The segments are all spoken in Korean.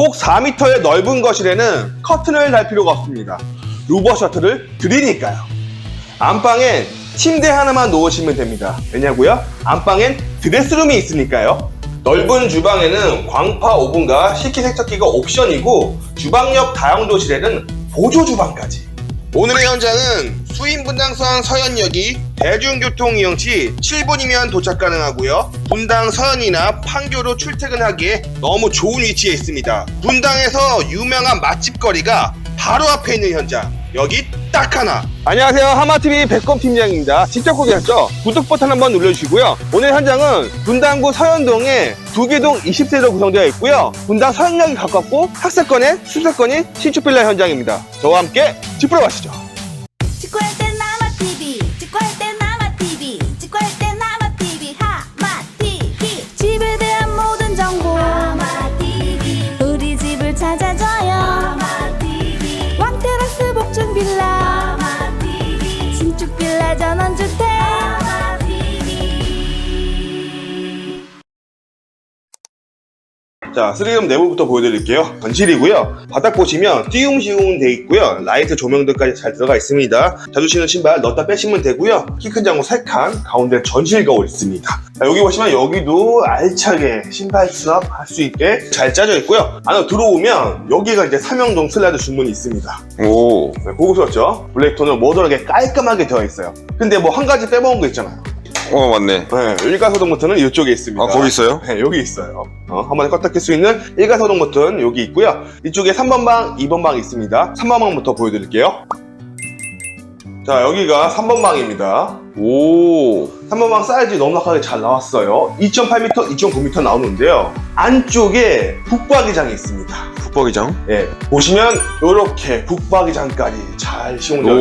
폭 4m의 넓은 거실에는 커튼을 달 필요가 없습니다. 루버 셔틀을 드리니까요. 안방엔 침대 하나만 놓으시면 됩니다. 왜냐고요? 안방엔 드레스룸이 있으니까요. 넓은 주방에는 광파 오븐과 식기세척기가 옵션이고 주방 옆 다용도실에는 보조 주방까지. 오늘의 현장은 수인 분당선 서현역이 대중교통 이용 시 7분이면 도착 가능하고요. 분당 서현이나 판교로 출퇴근하기에 너무 좋은 위치에 있습니다. 분당에서 유명한 맛집 거리가 바로 앞에 있는 현장. 여기 딱 하나. 안녕하세요. 하마TV 백검 팀장입니다. 직접 소개했죠? 구독 버튼 한번 눌러주시고요. 오늘 현장은 분당구 서현동에 두개동 20세로 구성되어 있고요. 분당 서현역이 가깝고 학사건에 수사건이 신축빌라 현장입니다. 저와 함께 집으로 가시죠. 자, 쓰리룸 내부부터 보여드릴게요. 전실이고요. 바닥 보시면 띄움시움 돼 있고요. 라이트 조명들까지 잘 들어가 있습니다. 자주 신는 신발 넣었다 빼시면 되고요. 키 큰 장구 3칸, 가운데 전실 거울 있습니다. 자, 여기 보시면 여기도 알차게 신발 수납 할 수 있게 잘 짜져 있고요. 안으로 들어오면 여기가 이제 삼형동 슬라이드 주문이 있습니다. 오. 네, 고급스럽죠? 블랙톤은 모던하게 깔끔하게 되어 있어요. 근데 뭐 한 가지 빼먹은 거 있잖아요. 어, 맞네. 네, 일가소동 버튼은 이쪽에 있습니다. 아, 거기 있어요? 네, 여기 있어요. 어, 한 번에 껐다 켤수 있는 일가소동 버튼 여기 있고요. 이쪽에 3번 방, 2번 방 있습니다. 3번 방부터 보여드릴게요. 자, 여기가 3번 방입니다. 오. 3번 방 사이즈 넉넉하게 잘 나왔어요. 2.8m, 2.9m 나오는데요. 안쪽에 북박이장이 있습니다. 북박이장? 예, 보시면 이렇게 북박이장까지 잘 시공되어 오.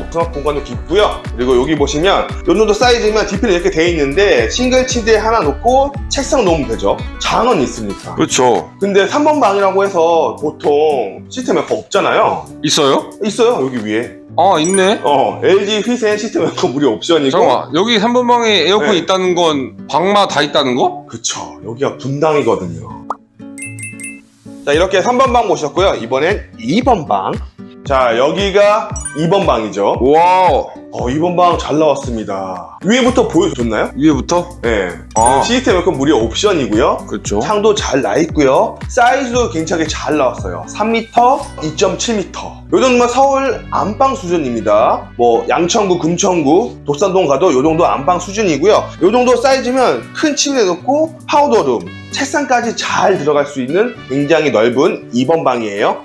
있죠. 수납 공간도 깊고요. 그리고 여기 보시면 이 정도 사이즈면 디플이 이렇게 돼 있는데 싱글 침대 하나 놓고 책상 놓으면 되죠. 장은 있으니까. 그렇죠. 근데 3번 방이라고 해서 보통 시스템 에어컨 없잖아요. 있어요? 있어요 여기 위에. 아, 있네. 어 LG 휘센 시스템 에어컨 무료 옵션이고. 잠깐만. 여기 3번 방에 에어컨 네. 있다는 건 방마 다 있다는 거? 그쵸. 여기가 분당이거든요. 자, 이렇게 3번 방 모셨고요. 이번엔 2번 방. 자, 여기가 2번 방이죠. 와우. 어, 2번 방 잘 나왔습니다. 위에부터 보여줬나요? 위에부터? 네. 아. 시스템 에어컨 무료 옵션이고요. 그렇죠. 창도 잘 나 있고요. 사이즈도 괜찮게 잘 나왔어요. 3m, 2.7m. 요 정도면 서울 안방 수준입니다. 뭐 양천구, 금천구, 독산동 가도 요 정도 안방 수준이고요. 요 정도 사이즈면 큰 침대 놓고 파우더룸, 책상까지 잘 들어갈 수 있는 굉장히 넓은 2번 방이에요.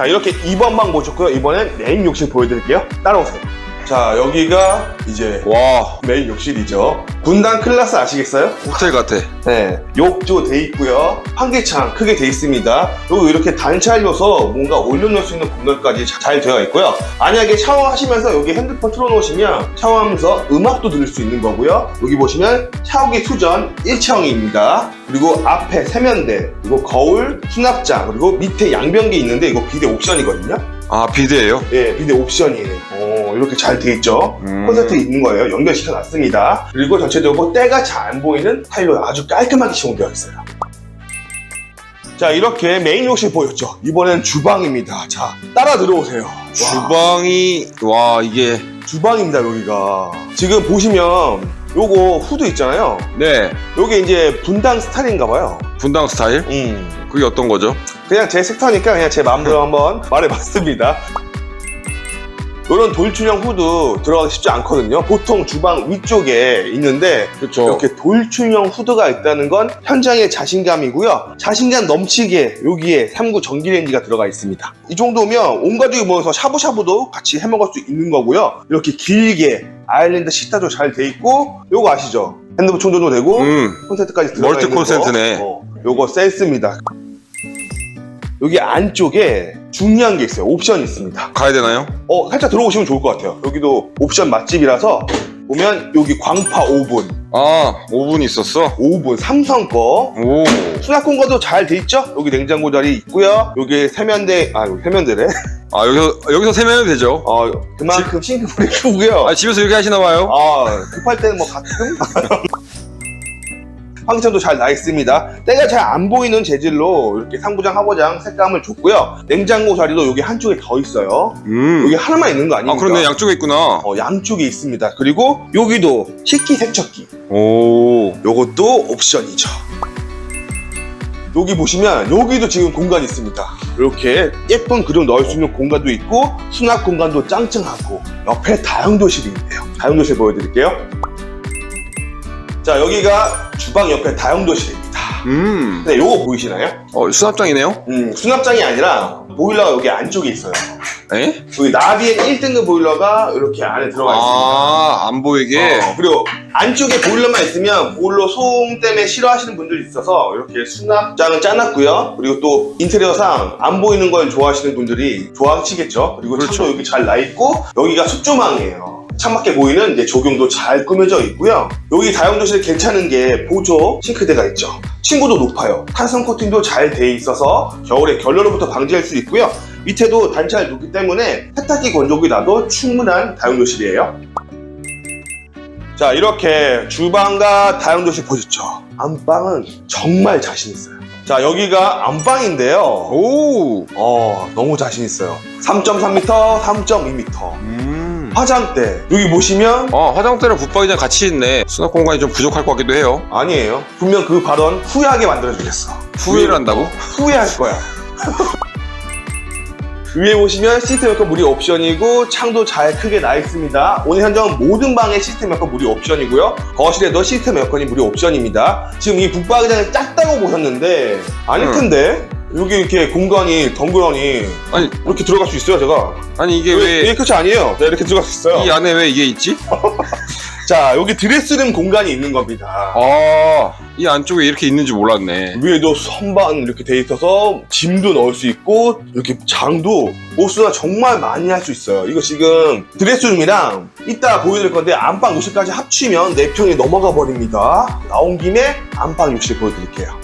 자 이렇게 2번 방 보셨고요. 이번엔 메인 욕실 보여드릴게요. 따라오세요. 자 여기가 이제 와. 메인 욕실이죠. 분당 클라스 아시겠어요? 호텔 같아. 네, 욕조 돼 있고요. 환기창 크게 돼 있습니다. 그리고 이렇게 단차려서 뭔가 올려놓을 수 있는 공간까지 자- 잘 되어 있고요. 만약에 샤워하시면서 여기 핸드폰 틀어놓으시면 샤워하면서 음악도 들을 수 있는 거고요. 여기 보시면 샤워기 수전 1층입니다. 그리고 앞에 세면대, 그리고 거울, 수납장, 그리고 밑에 양변기 있는데 이거 비대 옵션이거든요. 아, 비대예요? 예, 비대 옵션이에요. 어, 이렇게 잘 돼 있죠. 음. 콘센트 있는 거예요. 연결시켜 놨습니다. 그리고 전체적으로 때가 잘 안 보이는 타일로 아주 깔끔하게 시공되어 있어요. 자, 이렇게 메인 욕실 보였죠? 이번엔 주방입니다. 자, 따라 들어오세요. 와, 주방이 와, 이게 주방입니다, 여기가. 지금 보시면 요거 후드 있잖아요. 네. 요게 이제 분당 스타일인가 봐요. 분당 스타일? 음. 그게 어떤 거죠? 그냥 제 섹터니까 그냥 제 마음대로 한번 말해봤습니다. 이런 돌출형 후드 들어가기 쉽지 않거든요. 보통 주방 위쪽에 있는데 그렇죠. 이렇게 돌출형 후드가 있다는 건 현장의 자신감이고요. 자신감 넘치게 여기에 3구 전기레인지가 들어가 있습니다. 이 정도면 온 가족이 모여서 샤브샤브도 같이 해먹을 수 있는 거고요. 이렇게 길게 아일랜드 식탁도 잘 돼 있고 요거 아시죠? 핸드폰 충전도 되고 음. 콘센트까지 들어가 멀티 있는 거. 콘센트네. 어, 요거 센스입니다. 여기 안쪽에 중요한 게 있어요. 옵션이 있습니다. 가야 되나요? 어, 살짝 들어오시면 좋을 것 같아요. 여기도 옵션 맛집이라서 보면 여기 광파 오븐, 아, 오븐 있었어? 오븐 삼성 거. 오. 수납 공간도 잘 돼 있죠? 여기 냉장고 자리 있고요. 여기 세면대, 아, 여기 세면대래. 아, 여기서 여기서 세면은 되죠? 어, 그만큼 싱크볼이 크고요. 아, 집에서 이렇게 하시나 봐요? 아, 급할 때는 뭐 가끔? 환기창도 잘 나 있습니다. 때가 잘 안 보이는 재질로 이렇게 상부장, 하부장 색감을 줬고요. 냉장고 자리도 여기 한쪽에 더 있어요. 음. 여기 하나만 있는 거 아닙니까? 아, 그런데 양쪽에 있구나. 어, 양쪽에 있습니다. 그리고 여기도 식기 세척기. 오. 요것도 옵션이죠. 여기 보시면 여기도 지금 공간이 있습니다. 이렇게 예쁜 그림 넣을 수 있는 공간도 있고 수납 공간도 짱짱하고 옆에 다용도실이 있네요. 다용도실 보여드릴게요. 자 여기가 주방 옆에 다용도실입니다. 음. 근데 요거 보이시나요? 어, 수납장이네요? 음, 수납장이 아니라 보일러가 여기 안쪽에 있어요. 에? 여기 나비의 1등급 보일러가 이렇게 안에 들어가 있습니다. 아, 안 보이게. 어, 그리고 안쪽에 보일러만 있으면 보일러 소음 때문에 싫어하시는 분들이 있어서 이렇게 수납장을 짜놨고요. 그리고 또 인테리어상 안 보이는 걸 좋아하시는 분들이 좋아하시겠죠. 그리고 그렇죠. 창도 여기 잘 나 있고 여기가 숙조망이에요. 창밖에 보이는 이제 조경도 잘 꾸며져 있고요. 여기 다용도실 괜찮은 게 보조 싱크대가 있죠. 층고도 높아요. 탄성 코팅도 잘 돼 있어서 겨울에 결로로부터 방지할 수 있고요. 밑에도 단차를 놓기 때문에 세탁기 건조기 나도 충분한 다용도실이에요. 자 이렇게 주방과 다용도실 보셨죠? 안방은 정말 자신 있어요. 자 여기가 안방인데요. 오. 어 너무 자신 있어요. 3.3m, 3.2m. 음. 화장대 여기 보시면 어, 화장대랑 붙박이장 같이 있네. 수납 공간이 좀 부족할 것 같기도 해요. 아니에요. 분명 그 발언 후회하게 만들어주겠어. 후회를 한다고? 후회할 거야. 위에 보시면 시스템 에어컨 무리 옵션이고 창도 잘 크게 나 있습니다. 오늘 현장 모든 방에 시스템 에어컨 무리 옵션이고요. 거실에도 시스템 에어컨이 무리 옵션입니다. 지금 이 북박이장이 작다고 보셨는데 아닐 응. 텐데 여기 이렇게 공간이 덩그러니 아니, 이렇게 들어갈 수 있어요 제가. 아니 이게 이게 왜이 끝이 아니에요. 네, 이렇게 들어갈 수 있어요. 안에 왜 이게 있지? 자 여기 드레스룸 공간이 있는 겁니다. 아, 이 안쪽에 이렇게 있는지 몰랐네. 위에도 선반 이렇게 돼 있어서 짐도 넣을 수 있고 이렇게 장도 옷수나 정말 많이 할 수 있어요. 이거 지금 드레스룸이랑 이따 보여드릴 건데 안방 욕실까지 합치면 4평이 넘어가 버립니다. 나온 김에 안방 욕실 보여드릴게요.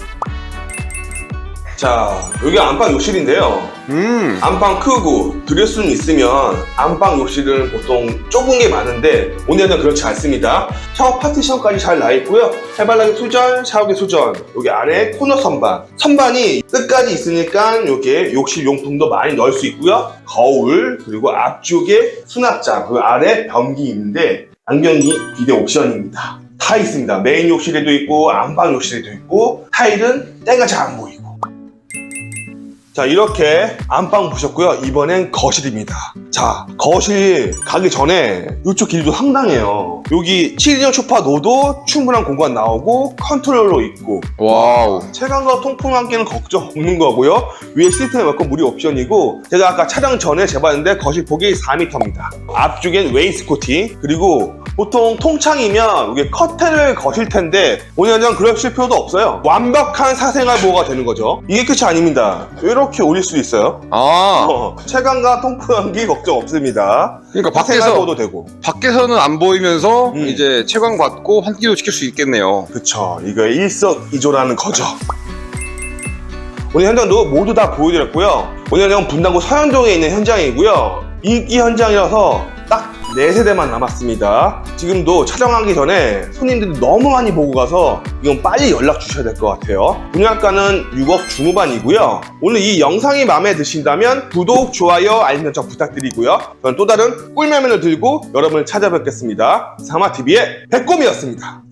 자 여기 안방 욕실인데요. 음. 안방 크고 드레스룸 있으면 안방 욕실은 보통 좁은 게 많은데 오늘은 그렇지 않습니다. 샤워 파티션까지 잘 나 있고요. 해발라기 수전, 샤워기 수전, 여기 안에 코너 선반. 선반이 끝까지 있으니까 여기에 욕실 용품도 많이 넣을 수 있고요. 거울, 그리고 앞쪽에 수납장, 그 아래 변기 있는데 안경이 비대 옵션입니다. 다 있습니다. 메인 욕실에도 있고 안방 욕실에도 있고 타일은 때가 잘 안 보이고 자 이렇게 안방 보셨고요. 이번엔 거실입니다. 자 거실 가기 전에 이쪽 길이도 상당해요. 여기 7인용 소파 놓도 충분한 공간 나오고 컨트롤러 있고. 와우. 체감과 통풍 함께는 걱정 없는 거고요. 위에 시스템에 맞고 무리 옵션이고 제가 아까 촬영 전에 재봤는데 거실 폭이 4m입니다. 앞쪽엔 웨이스코팅 그리고 보통 통창이면 이게 커튼을 거실 텐데 오늘 현장 그럴 필요도 없어요. 완벽한 사생활 보호가 되는 거죠. 이게 끝이 아닙니다. 이렇게 올릴 수 있어요. 아, 어, 체감과 통풍함기 걱정 없습니다. 그러니까 밖에서 보호도 되고. 밖에서는 안 보이면서 음. 이제 채광 받고 환기도 시킬 수 있겠네요. 그쵸. 이거 일석이조라는 거죠. 오늘 현장도 모두 다 보여드렸고요. 오늘 현장은 분당구 서현동에 있는 현장이고요. 인기 현장이라서 딱 4세대만 남았습니다. 지금도 촬영하기 전에 손님들이 너무 많이 보고 가서 이건 빨리 연락 주셔야 될 것 같아요. 분양가는 6억 중후반이고요. 오늘 이 영상이 마음에 드신다면 구독, 좋아요, 알림 설정 부탁드리고요. 저는 또 다른 꿀매면을 들고 여러분을 찾아뵙겠습니다. 사마TV의 백곰이었습니다